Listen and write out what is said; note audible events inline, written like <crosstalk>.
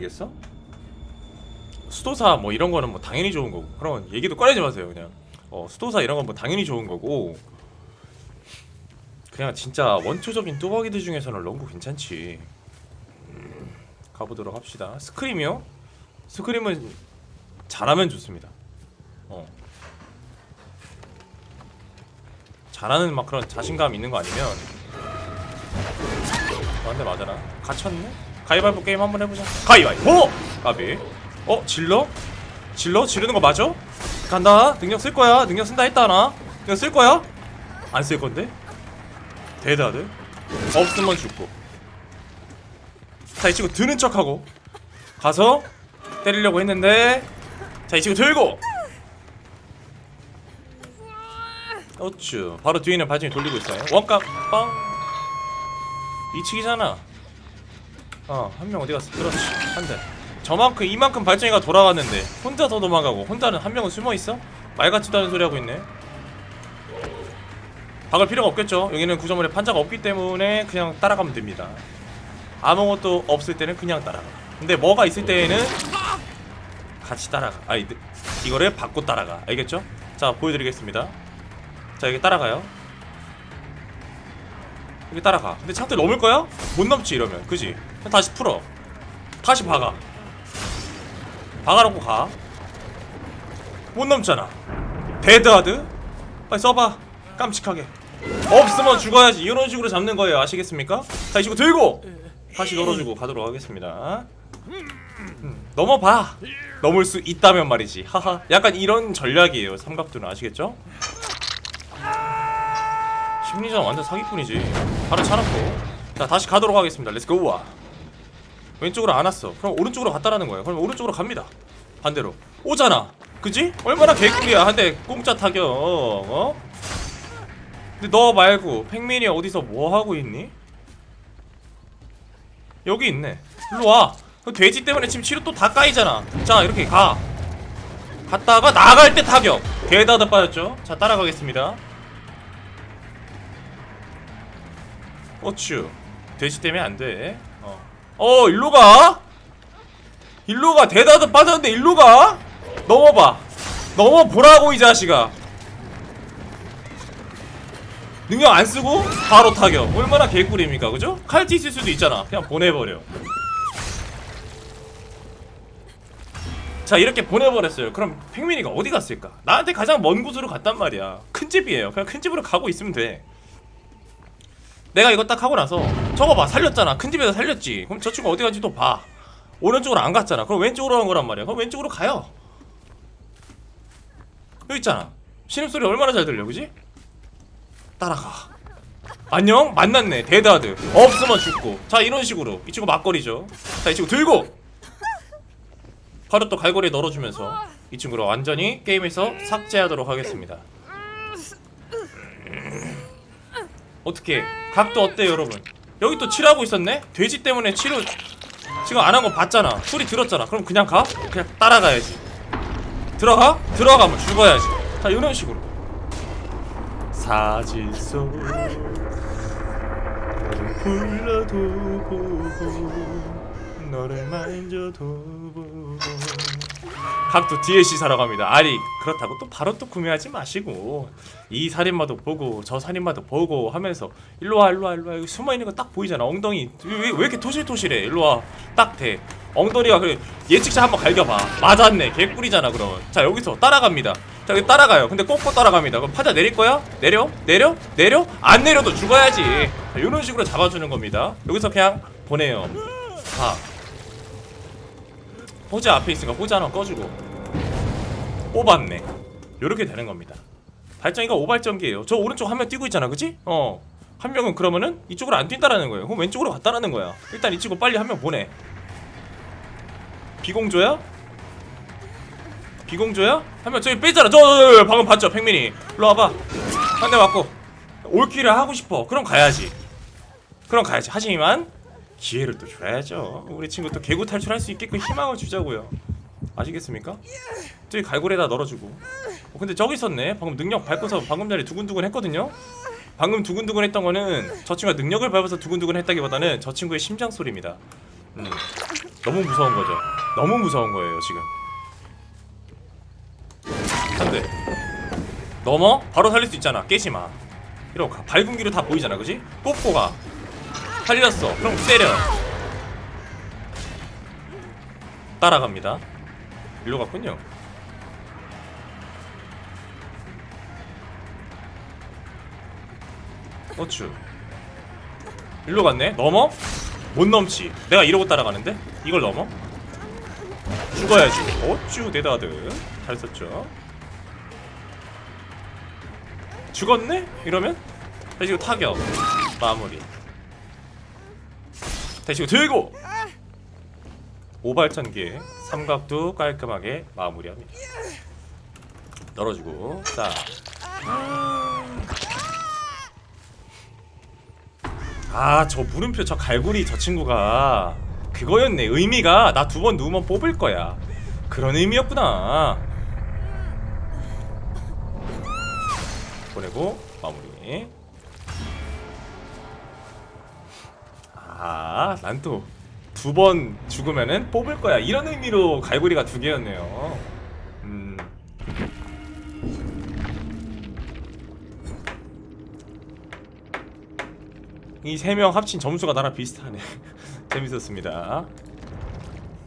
아니겠어? 수도사 뭐 이런 거는 뭐 당연히 좋은 거고. 그런 얘기도 꺼내지 마세요 그냥. 어 수도사 이런 건 뭐 당연히 좋은 거고. 그냥 진짜 원초적인 뚜벅이들 중에서는 롱구 괜찮지. 음, 가보도록 합시다. 스크림이요? 스크림은 잘하면 좋습니다. 어. 잘하는 막 그런 자신감 있는 거 아니면. 맞네 맞아라. 갇혔네? 가위바위보 게임 한번 해보자 가위바위보! 까비 어? 질러? 질러? 지르는 거 맞아? 간다 능력 쓸 거야 능력 쓴다 했다 나 능력 쓸 거야? 안 쓸 건데? 대다들 없으면 죽고 자 이 친구 드는 척하고 가서 때리려고 했는데 자 이 친구 들고 어쭈 바로 뒤에는 발전이 돌리고 있어요 원감 빵 이치기잖아 어 한 명 어디 갔어? 그렇지. 한 대. 저만큼 이만큼 발전기가 돌아갔는데 혼자 더 도망가고 혼자는 한 명은 숨어 있어? 말 같지도 않은 소리 하고 있네. 박을 필요가 없겠죠. 여기는 구조물에 판자가 없기 때문에 그냥 따라가면 됩니다. 아무것도 없을 때는 그냥 따라가. 근데 뭐가 있을 때에는 같이 따라가. 느- 이거를 받고 따라가. 알겠죠? 자 보여드리겠습니다. 자 여기 따라가요 여기 따라가. 근데 창틀 넘을 거야? 못 넘지 이러면. 그지? 다시 풀어. 다시 박아. 박아놓고 가. 못 넘잖아. 데드하드? 빨리 써봐. 깜찍하게. 없으면 죽어야지. 이런 식으로 잡는 거예요. 아시겠습니까? 자이 친구 들고! 다시 널어주고 가도록 하겠습니다. 음, 넘어봐. 넘을 수 있다면 말이지. 하하. 약간 이런 전략이에요. 삼각두는. 아시겠죠? 심리전 완전 사기꾼이지. 바로 차놓고. 자 다시 가도록 하겠습니다. 렛츠고 와 왼쪽으로 안 왔어. 그럼 오른쪽으로 갔다라는 거예요. 그럼 오른쪽으로 갑니다. 반대로. 오잖아. 그지? 얼마나 개꿀이야. 한대 공짜 타격. 어? 근데 너 말고 팽민이 어디서 뭐 하고 있니? 여기 있네. 일로 와. 그 돼지 때문에 지금 치료 또 다 까이잖아. 자 이렇게 가. 갔다가 나갈 때 타격. 개다다 빠졌죠? 자 따라가겠습니다 어쭈. 돼지 때문에 안돼. 어. 어 일로 가. 일로 가. 대다도 빠졌는데 일로 가. 넘어봐. 넘어보라고 이 자식아. 능력 안 쓰고 바로 타격. 얼마나 개꿀입니까 그죠? 칼티 있을 수도 있잖아. 그냥 보내버려. 자 이렇게 보내버렸어요. 그럼 팽민이가 어디 갔을까? 나한테 가장 먼 곳으로 갔단 말이야. 큰 집이에요. 그냥 큰 집으로 가고 있으면 돼 내가 이거 딱 하고 나서 저거 봐 살렸잖아. 큰 집에서 살렸지. 그럼 저 친구 어디 간지 또 봐. 오른쪽으로 안 갔잖아. 그럼 왼쪽으로 간 거란 말이야. 그럼 왼쪽으로 가요. 여기 있잖아. 신음소리 얼마나 잘 들려 그지? 따라가. 안녕? 만났네. 데드하드. 없으면 죽고. 자 이런 식으로. 이 친구 막걸리죠. 자 이 친구 들고. 바로 또 갈고리에 널어주면서 이 친구를 완전히 게임에서 삭제하도록 하겠습니다 어떻게? 각도 어때 여러분? 여기 또 칠하고 있었네? 돼지 때문에 치료 지금 안 한 거 봤잖아. 소리 들었잖아. 그럼 그냥 가? 그냥 따라가야지. 들어가? 들어가면 죽어야지. 자 이런 식으로. 사진 속 불러도 보고 너를 만져도 각도 DLC 사러 갑니다. 아니 그렇다고 또 바로 또 구매하지 마시고 이 살인마도 보고 저 살인마도 보고 하면서 일로 와 일로 와 일로 와. 여기 숨어 있는 거 딱 보이잖아. 엉덩이. 왜, 왜, 왜 이렇게 토실토실해? 일로 와딱 돼. 엉덩이가 그래. 예측자 한번 갈겨봐. 맞았네. 개꿀이잖아 그럼. 자 여기서 따라갑니다. 자 여기 따라가요. 근데 꼭꼭 따라갑니다. 그럼 파자 내릴 거야? 내려? 내려? 내려? 안 내려도 죽어야지. 자, 이런 식으로 잡아주는 겁니다. 여기서 그냥 보내요. 자 호자 앞에 있으니까 호자 하나 꺼주고. 뽑았네. 요렇게 되는 겁니다. 발전기가 오발전기예요. 저 오른쪽 한 명 뛰고 있잖아 그치? 어한 명은 그러면은 이쪽으로 안 뛴다라는 거예요. 그럼 왼쪽으로 갔다라는 거야. 일단 이 친구 빨리 한 명 보내. 비공조야? 비공조야? 한 명 저기 빼잖아 저, 저, 저 방금 봤죠 팽민이? 일로 와봐. 한 대 맞고. 올킬을 하고 싶어. 그럼 가야지. 그럼 가야지. 하지만 기회를 또 줘야죠 우리 친구 또 개구 탈출할 수 있게끔 희망을 주자고요 아시겠습니까? 저기 갈고리에다 널어주고 어, 근데 저기 있었네 방금 능력 밟고서 방금 전에 두근두근 했거든요 방금 두근두근 했던 거는 저 친구가 능력을 밟아서 두근두근 했다기보다는 저 친구의 심장 소리입니다 음. 너무 무서운 거죠. 너무 무서운 거예요 지금. 한대 넘어 바로 살릴 수 있잖아. 깨지 마. 이러고 가. 밝은 기로 다 보이잖아, 그지? 뽑고 가. 살렸어. 그럼 때려. 따라갑니다. 일로 갔군요. 어쭈. 일로 갔네. 넘어? 못 넘지. 내가 이러고 따라가는데? 이걸 넘어? 죽어야지. 어쭈 데다드. 잘 썼죠. 죽었네? 이러면? 다시 타격. 마무리. 이거 들고! 오발천기 삼각도 깔끔하게 마무리합니다. 널어주고 자. 아 저 물음표 저 갈고리 저 친구가 그거였네 의미가 나 두 번 누우면 뽑을 거야 그런 의미였구나 보내고 마무리 아 난 또 두 번 죽으면은 뽑을 거야 이런 의미로 갈고리가 두 개였네요 음 이 세 명 합친 점수가 나랑 비슷하네. <laughs> 재밌었습니다.